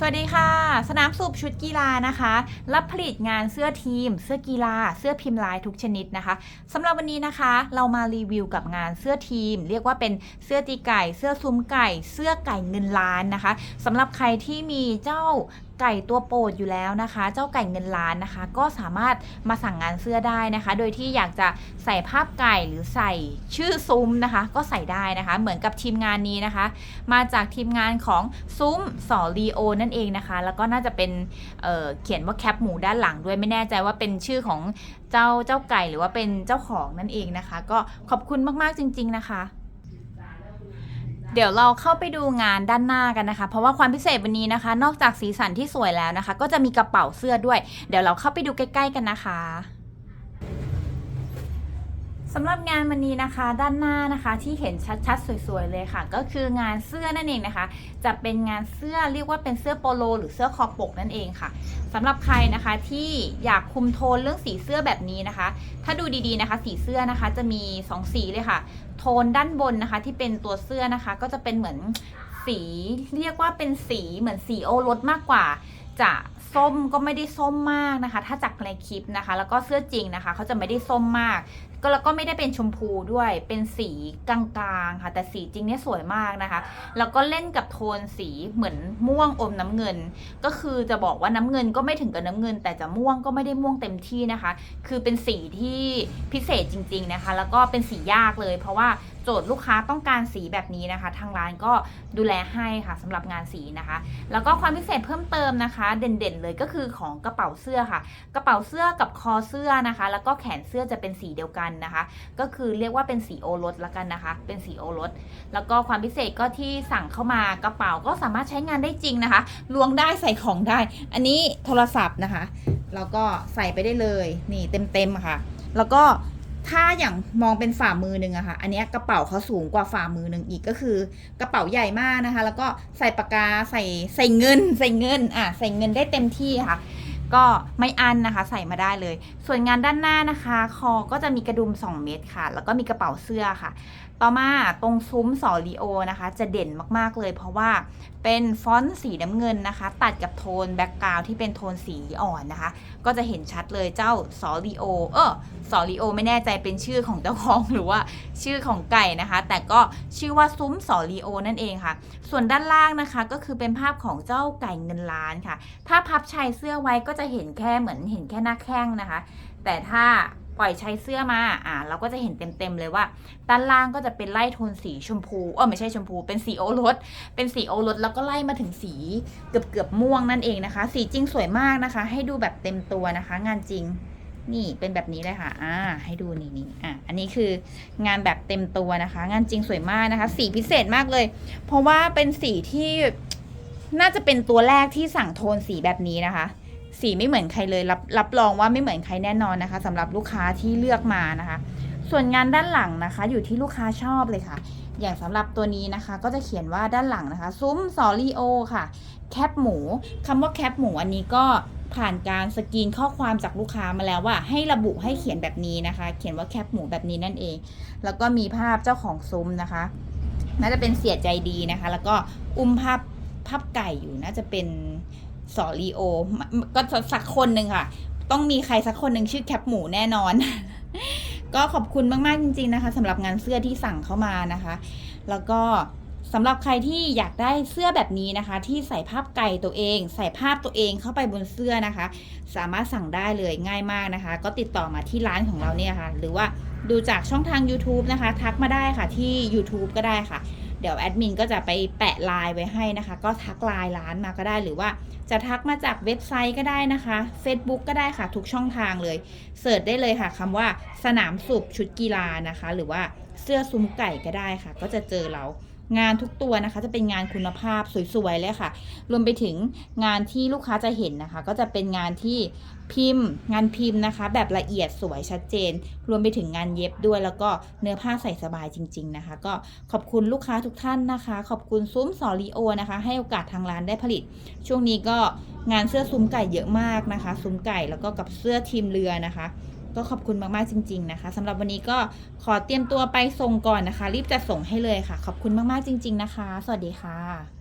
สวัสดีค่ะ สนามสูบชุดกีฬานะคะ รับผลิตงานเสื้อทีม เสื้อกีฬา เสื้อพิมพ์ลายทุกชนิดนะคะสำหรับวันนี้นะคะ เรามารีวิวกับงานเสื้อทีม เรียกว่าเป็นเสื้อตีไก่ เสื้อซุ้มไก่ เสื้อไก่เงินล้านนะคะสำหรับใครที่มีเจ้า ไก่ตัวโปรดอยู่แล้วนะคะ เจ้าไก่เงินล้านนะคะ ก็สามารถมาสั่งงานเสื้อได้นะคะ โดยที่อยากจะใส่ภาพไก่หรือใส่ชื่อซุ้มนะคะ ก็ใส่ได้นะคะ เหมือนกับทีมงานนี้นะคะ มาจากทีมงานของซุ้มสอรีโอนั่นเองนะคะ แล้วก็น่าจะเป็นเเขียนว่าแคปหมูด้านหลังด้วยไม่แน่ใจว่าเป็นชื่อของเจ้าเจ้าไก่หรือว่าเป็นเจ้าของนั่นเองนะคะ ก็ขอบคุณมากๆจริง ๆนะคะ เดี๋ยวเราเข้าไปดูงานด้านหน้ากันนะคะ เพราะว่าความพิเศษวันนี้นะคะ นอกจากสีสันที่สวยแล้วนะคะ ก็จะมีกระเป๋าเสื้อด้วย เดี๋ยวเราเข้าไปดูใกล้ ๆ กันนะคะ สำหรับงานวันนี้นะคะด้านหน้านะคะที่เห็นชัดๆ สวยๆเลยค่ะ ก็คืองานเสื้อนั่นเองนะคะ จะเป็นงานเสื้อเรียกว่าเป็นเสื้อโปโล หรือเสื้อคอปกนั่นเองค่ะสำหรับใครนะคะที่อยากคุมโทนเรื่องสีเสื้อแบบนี้นะคะ ถ้าดูดีๆนะคะ สีเสื้อนะคะจะมี 2 สีเลยค่ะ โทนด้านบนนะคะ ที่เป็นตัวเสื้อนะคะ ก็จะเป็นเหมือนสีเรียกว่าเป็นสีเหมือนสีโอรสมากกว่าจะส้มก็ไม่ได้ส้มมากนะคะ ถ้าจากในคลิปนะคะ แล้วก็เสื้อจริงนะคะเขาจะไม่ได้ส้มมาก ก็แล้วก็ไม่ได้เป็นชมพูด้วย เป็นสีกลางๆค่ะ แต่สีจริงเนี่ยสวยมากนะคะ แล้วก็เล่นกับโทนสีเหมือนม่วงอมน้ำเงิน ก็คือจะบอกว่าน้ำเงินก็ไม่ถึงกับน้ำเงิน แต่จะม่วงก็ไม่ได้ม่วงเต็มที่นะคะ คือเป็นสีที่พิเศษจริง ๆนะคะ แล้วก็เป็นสียากเลย เพราะว่า โจทย์ลูกค้าต้องการสีแบบนี้นะคะ ทางร้านก็ดูแลให้ค่ะสำหรับงานสีนะคะ แล้วก็ความพิเศษเพิ่มเติมนะคะ เด่นๆเลยก็คือของกระเป๋าเสื้อค่ะ กระเป๋าเสื้อกับคอเสื้อนะคะ แล้วก็แขนเสื้อจะเป็นสีเดียวกันนะคะ ก็คือเรียกว่าเป็นสีโอรสละกันนะคะ เป็นสีโอรส แล้วก็ความพิเศษก็ที่สั่งเข้ามากระเป๋าก็สามารถใช้งานได้จริงนะคะล้วงได้ใส่ของได้ อันนี้โทรศัพท์นะคะแล้วก็ใส่ไปได้เลยนี่เต็มๆค่ะ แล้วก็ ถ้าอย่างมองเป็นฝ่ามือหนึ่งอะค่ะ อันนี้กระเป๋าเขาสูงกว่าฝ่ามือหนึ่งอีกก็คือ กระเป๋าใหญ่มากนะคะ แล้วก็ใส่ปากกาใส่ใส่เงิน ใส่เงินอะใส่เงินได้เต็มที่ค่ะ ก็ไม่อันนะคะใส่มาได้เลย ส่วนงานด้านหน้านะคะ คอก็จะมีกระดุม 2 เม็ดค่ะ แล้วก็มีกระเป๋าเสื้อค่ะ ต่อมาตรงซุ้มสอรีโอนะคะ จะเด่นมากๆเลย เพราะว่าเป็นฟอนต์สีน้ำเงินนะคะ ตัดกับโทนแบ็กกราวที่เป็นโทนสีอ่อนนะคะ ก็จะเห็นชัดเลยเจ้าสอรีโอเออ สอรีโอไม่แน่ใจเป็นชื่อของเจ้าของหรือว่าชื่อของไก่นะคะ แต่ก็ชื่อว่าซุ้มสอรีโอนั่นเองค่ะ ส่วนด้านล่างนะคะก็คือเป็นภาพของเจ้าไก่เงินล้านค่ะ ถ้าพับชายเสื้อไว้ก็จะเห็นแค่เหมือนเห็นแค่หน้าแข้งนะคะ แต่ถ้าปล่อยชายเสื้อมา อ่า เราก็จะเห็นเต็มๆเลยว่า ด้านล่างก็จะเป็นไล่โทนสีชมพู เออไม่ใช่ชมพู เป็นสีโอรส เป็นสีโอรสแล้วก็ไล่มาถึงสีเกือบเกือบม่วงนั่นเองนะคะ สีจริงสวยมากนะคะ ให้ดูแบบเต็มตัวนะคะ งานจริง นี่เป็นแบบนี้เลยค่ะ อ่า ให้ดูนี่นี่อะอันนี้คืองานแบบเต็มตัวนะคะ งานจริงสวยมากนะคะ สีพิเศษมากเลย เพราะว่าเป็นสีที่น่าจะเป็นตัวแรกที่สั่งโทนสีแบบนี้นะคะ สีไม่เหมือนใครเลยรับรับรองว่าไม่เหมือนใครแน่นอนนะคะสำหรับลูกค้าที่เลือกมานะคะ ส่วนงานด้านหลังนะคะ อยู่ที่ลูกค้าชอบเลยค่ะ อย่างสำหรับตัวนี้นะคะ ก็จะเขียนว่าด้านหลังนะคะ ซุ้มสอรีโอค่ะ แคปหมูคำว่าแคปหมูอันนี้ก็ ผ่านการสกรีนข้อความจากลูกค้ามาแล้วว่า ให้ระบุให้เขียนแบบนี้นะคะ เขียนว่าแคปหมูแบบนี้นั่นเอง แล้วก็มีภาพเจ้าของซุ้มนะคะ น่าจะเป็นเสียใจดีนะคะ แล้วก็อุ้มภาพภาพไก่อยู่น่าจะเป็นสอรีโอ ก็สักคนหนึ่งค่ะ ต้องมีใครสักคนหนึ่งชื่อแคปหมูแน่นอน ก็ขอบคุณมาก ๆ จริง ๆ นะคะสำหรับงานเสื้อที่สั่งเข้ามานะคะ แล้วก็ สำหรับใครที่อยากได้เสื้อแบบนี้นะคะ ที่ใส่ภาพไก่ตัวเอง ใส่ภาพตัวเองเข้าไปบนเสื้อนะคะ สามารถสั่งได้เลยง่ายมากนะคะ ก็ติดต่อมาที่ร้านของเราเนี่ยค่ะ หรือว่าดูจากช่องทาง YouTube นะคะ ทักมาได้ค่ะที่ YouTube ก็ได้ค่ะ เดี๋ยวแอดมินก็จะไปแปะไลน์ไว้ให้นะคะ ก็ทักไลน์ร้านมาก็ได้ หรือว่าจะทักมาจากเว็บไซต์ก็ได้นะคะ Facebook ก็ได้ค่ะ ทุกช่องทางเลยเสิร์ชได้เลยค่ะคำว่าสนามสูบชุดกีฬานะคะ หรือว่าเสื้อซุ้มไก่ก็ได้ค่ะ ก็จะเจอเรา งานทุกตัวนะคะ จะเป็นงานคุณภาพสวยๆเลยค่ะ รวมไปถึงงานที่ลูกค้าจะเห็นนะคะ ก็จะเป็นงานที่พิมพ์ งานพิมพ์นะคะ แบบละเอียดสวยชัดเจน รวมไปถึงงานเย็บด้วยแล้วก็เนื้อผ้าใส่สบายจริง ๆนะคะ ก็ขอบคุณลูกค้าทุกท่านนะคะ ขอบคุณซุ้มสอรีโอนะคะ ให้โอกาสทางร้านได้ผลิต ช่วงนี้ก็งานเสื้อซุ้มไก่เยอะมากนะคะ ซุ้มไก่แล้วก็กับเสื้อทีมเรือนะคะ ก็ขอบคุณมากๆจริง ๆ นะคะสำหรับวันนี้ก็ขอเตรียมตัวไปส่งก่อนนะคะ รีบจะส่งให้เลยค่ะ ขอบคุณมากๆจริง ๆ นะคะ สวัสดีค่ะ